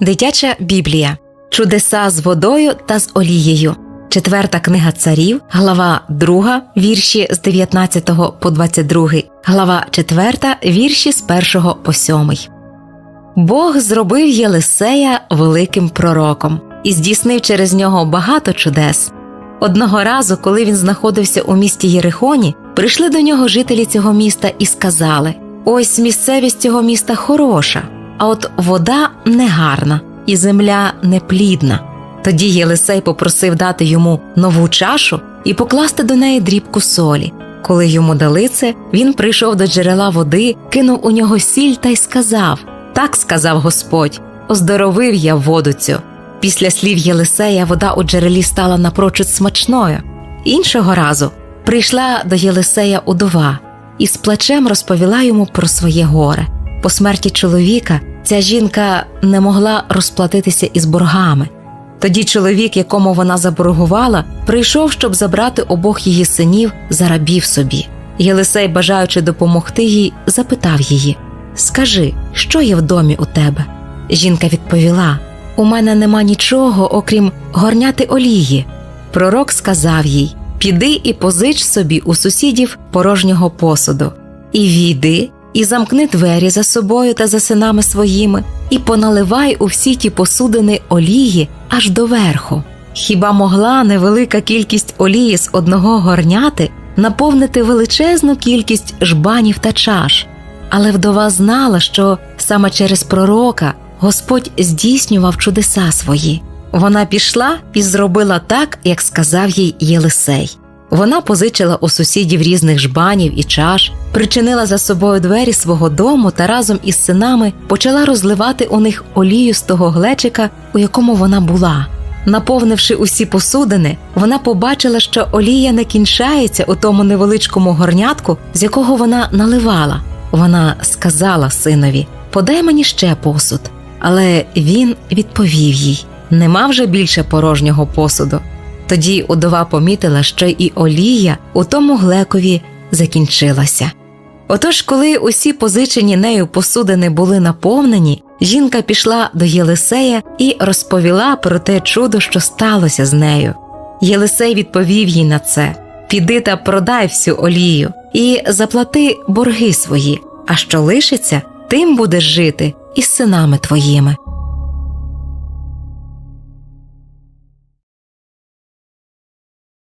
Дитяча Біблія. Чудеса з водою та з олією. Четверта книга царів, глава 2, вірші з 19 по 22, глава 4, вірші з 1 по 7. Бог зробив Єлисея великим пророком і здійснив через нього багато чудес. Одного разу, коли він знаходився у місті Єрихоні, прийшли до нього жителі цього міста і сказали: Ось місцевість цього міста хороша, а от вода негарна і земля неплідна. Тоді Єлисей попросив дати йому нову чашу і покласти до неї дрібку солі. Коли йому дали це, він прийшов до джерела води, кинув у нього сіль та й сказав: Так сказав Господь, оздоровив я воду цю. Після слів Єлисея вода у джерелі стала напрочуд смачною. Іншого разу прийшла до Єлисея удова і з плачем розповіла йому про своє горе. По смерті чоловіка ця жінка не могла розплатитися із боргами. Тоді чоловік, якому вона заборгувала, прийшов, щоб забрати обох її синів за рабів собі. Єлисей, бажаючи допомогти їй, запитав її: Скажи, що є в домі у тебе? Жінка відповіла: У мене нема нічого, окрім горняти олії. Пророк сказав їй: Піди і позич собі у сусідів порожнього посуду, і війди, і замкни двері за собою та за синами своїми, і поналивай у всі ті посудини олії аж до верху. Хіба могла невелика кількість олії з одного горняти наповнити величезну кількість жбанів та чаш? Але вдова знала, що саме через пророка Господь здійснював чудеса свої. Вона пішла і зробила так, як сказав їй Єлисей. Вона позичила у сусідів різних жбанів і чаш, причинила за собою двері свого дому та разом із синами почала розливати у них олію з того глечика, у якому вона була. Наповнивши усі посудини, вона побачила, що олія не кінчається у тому невеличкому горнятку, з якого вона наливала. Вона сказала синові: Подай мені ще посуд. Але він відповів їй: Нема вже більше порожнього посуду. Тоді удова помітила, що і олія у тому глекові закінчилася. Отож, коли усі позичені нею посудини були наповнені, жінка пішла до Єлисея і розповіла про те чудо, що сталося з нею. Єлисей відповів їй на це: Піди та продай всю олію і заплати борги свої, а що лишиться, тим будеш жити із синами твоїми.